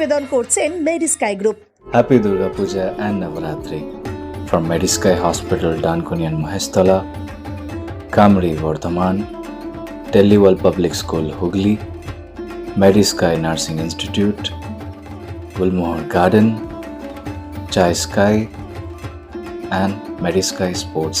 নিবেদন করছেন Medisky group Happy Durga Puja and Navaratri from Medisky Hospital, Dankuni and Mahestala, Kamri, Vardhaman, Delhiwal Public School, Hugli, Medisky Nursing Institute, Gulmohar Garden, Chai Sky, and Medisky Sports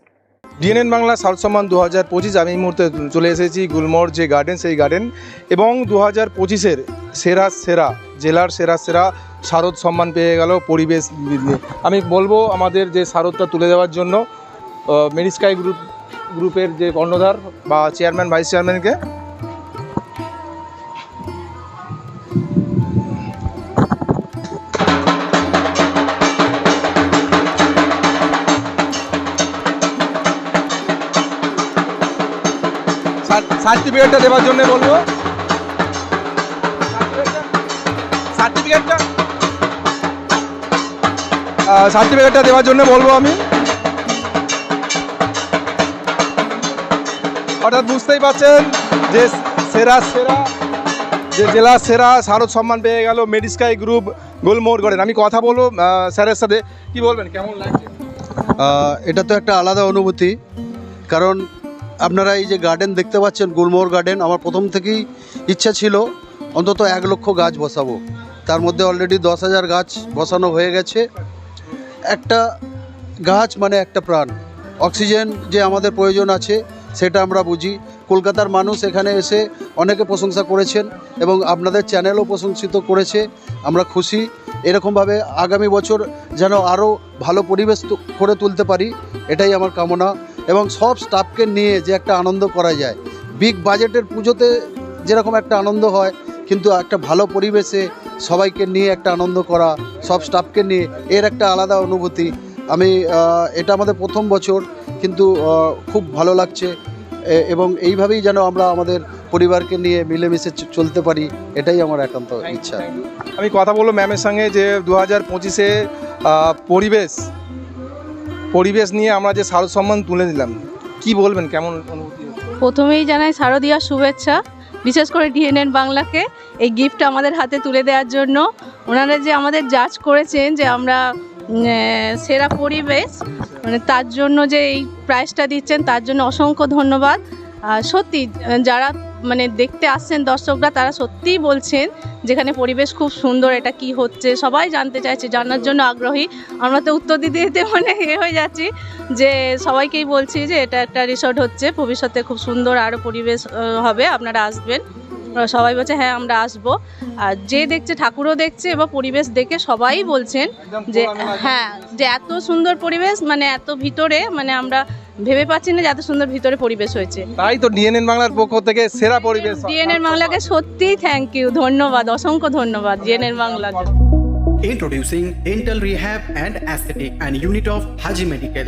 DNN Bangla south সম্মান দু হাজার পঁচিশ, আমি এই মুহূর্তে চলে এসেছি গুলমোর যে গার্ডেন, সেই গার্ডেন। এবং দু হাজার পঁচিশের সেরা সেরা, জেলার সেরা সেরা শারদ সম্মান পেয়ে গেল পরিবেশ আমি বলব আমাদের যে শারদটা তুলে দেওয়ার জন্য মেরিস্কাই গ্রুপ, গ্রুপের যে কর্ণধার বা চেয়ারম্যান, ভাইস চেয়ারম্যানকে সার্টিফিকেটটা দেওয়ার জন্য বলব। সার্টিফিকেটটা? দেওয়ার জন্য বলব আমি। অর্থাৎ বুঝতেই পারছেন যে সেরা সেরা, যে জেলা সেরা শারদ সম্মান পেয়ে গেল মেডিস্কাই গ্রুপ গোলমোহর করেন আমি কথা বলব স্যারের সাথে। কি বলবেন? কেমন লাগছে? এটা তো একটা আলাদা অনুভূতি, কারণ আপনারা এই যে গার্ডেন দেখতে পাচ্ছেন, গুলমোহর গার্ডেন আমার প্রথম থেকেই ইচ্ছা ছিল অন্তত এক লক্ষ গাছ বসাবো। তার মধ্যে অলরেডি দশ হাজার গাছ বসানো হয়ে গেছে। একটা গাছ মানে একটা প্রাণ। অক্সিজেন যে আমাদের প্রয়োজন আছে, সেটা আমরা বুঝি। কলকাতার মানুষ এখানে এসে অনেকে প্রশংসা করেছেন এবং আপনাদের চ্যানেলও প্রশংসিত করেছে। আমরা খুশি। এরকমভাবে আগামী বছর যেন আরও ভালো পরিবেশ করে তুলতে পারি, এটাই আমার কামনা। এবং সব স্টাফকে নিয়ে যে একটা আনন্দ করা যায়। বিগ বাজেটের পুজোতে যেরকম একটা আনন্দ হয় কিন্তু একটা ভালো পরিবেশে সবাইকে নিয়ে একটা আনন্দ করা সব স্টাফকে নিয়ে এর একটা আলাদা অনুভূতি। আমি এটা আমাদের প্রথম বছর কিন্তু খুব ভালো লাগছে। এবং এইভাবেই যেন আমরা আমাদের পরিবারকে নিয়ে মিলেমিশে চলতে পারি এটাই আমার একান্ত ইচ্ছা। আমি কথা বলব ম্যামের সঙ্গে যে দু হাজার পঁচিশে পরিবেশ পরিবেশ নিয়ে আমরা যে শারদ সম্মান তুলে দিলাম কি বলবেন? কেমন অনুভূতি প্রথমেই জানাই শারদীয়ার শুভেচ্ছা, বিশেষ করে ডিএনএন বাংলাকে এই গিফট আমাদের হাতে তুলে দেওয়ার জন্য। ওনারা যে আমাদের জাজ করেছেন যে আমরা সেরা পরিবেশ মানে তার জন্য যে এই প্রাইজটা দিচ্ছেন, তার জন্য অসংখ্য ধন্যবাদ। আর সত্যি, যারা মানে দেখতে আসছেন দর্শকরা তারা সত্যিই বলছেন যেখানে পরিবেশ খুব সুন্দর এটা কি হচ্ছে? সবাই জানতে চাইছে জানার জন্য আগ্রহী। আমরা তো উত্তর দিতে দিতে মানে এ হয়ে যাচ্ছি যে সবাইকেই বলছি যে এটা একটা রিসর্ট হচ্ছে ভবিষ্যতে খুব সুন্দর আরও পরিবেশ হবে আপনারা আসবেন। সবাই বলছে হ্যাঁ আমরা আসব। আর যে দেখছে ঠাকুরও দেখছে এবং পরিবেশ দেখে সবাই বলছেন যে হ্যাঁ যে এত সুন্দর পরিবেশ মানে এত ভিতরে মানে আমরা ভেবে পাচ্ছি না যে এত সুন্দর ভিতরে পরিবেশ হয়েছে। তাই তো ডিএনএন বাংলার পক্ষ থেকে সেরা পরিবেশ। ডিএনএন বাংলাকে সত্যিই থ্যাংক ইউ ধন্যবাদ অসংখ্য ধন্যবাদ DNN Bangla Introducing Dental Rehab and Aesthetic and Unit of Haji Medical.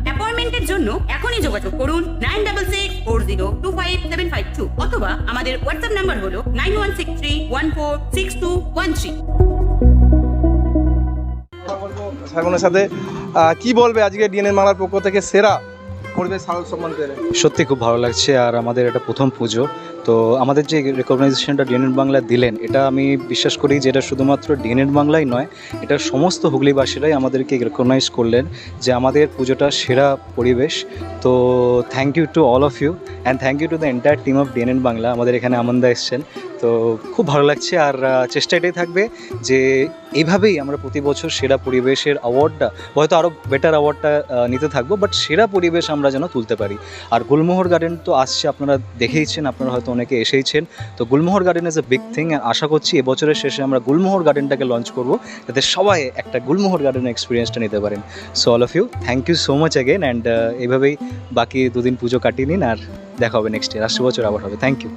অ্যাপয়েন্টমেন্টের জন্য এখনই যোগাযোগ করুন nine double six four zero two five seven five two অথবা আমাদের হোয়াটসঅ্যাপ নাম্বার হলো nine one six three one four six two one three. সাগনের সাথে কি বলবে আজকে ডিএনএন মালার পক্ষ থেকে সেরা পরিবেশ শারদ সম্মান পেলে? সত্যি খুব ভালো লাগছে আর আমাদের এটা প্রথম পুজো। তো আমাদের যে রেকগনাইজেশনটা ডিএনএড বাংলা দিলেন, এটা আমি বিশ্বাস করি যে এটা শুধুমাত্র ডিএনএড বাংলাই নয়, এটা সমস্ত হুগলিবাসীরাই আমাদেরকে রেকগনাইজ করলেন যে আমাদের পুজোটা সেরা পরিবেশ। তো thank you to all of you and thank you to the entire team of DNN Bangla. আমাদের এখানে আমন্দা এসছেন। তো খুব ভালো লাগছে আর চেষ্টা এটাই থাকবে যে এইভাবেই আমরা প্রতি বছর সেরা পরিবেশের অ্যাওয়ার্ডটা হয়তো আরও বেটার অ্যাওয়ার্ডটা নিতে থাকব বাট সেরা পরিবেশ আমরা যেন তুলতে পারি। আর গুলমোহর গার্ডেন তো আসছে, আপনারা দেখেইছেন, আপনারা হয়তো অনেকে এসেইছেন। তো Gulmohar garden is a big thing আশা করছি এবছরের শেষে আমরা গুলমোহর গার্ডেনটাকে লঞ্চ করব, যাতে সবাই একটা গুলমোহর গার্ডেনের এক্সপিরিয়েন্সটা নিতে পারেন। So all of you thank you so much again and এইভাবেই বাকি দুদিন পুজো কাটিয়ে নিন, আর দেখা হবে নেক্সট ইয়ার আসছে বছর আবার হবে। থ্যাংক ইউ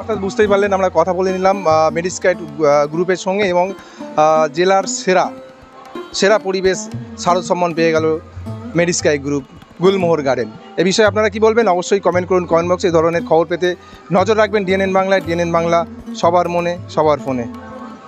অর্থাৎ বুঝতেই পারলেন, আমরা কথা বলে নিলাম মেডিস্কাইট গ্রুপের সঙ্গে এবং জেলার সেরা সেরা পরিবেশ শারদ সম্মান পেয়ে গেল মেডিস্কাই গ্রুপ, গুলমোহর গার্ডেন এ বিষয়ে আপনারা কি বলবেন? অবশ্যই কমেন্ট করুন কমেন্ট বক্সে এই ধরনের খবর পেতে নজর রাখবেন ডিএনএন বাংলায়। ডিএনএন বাংলা সবার মনে, সবার ফোনে।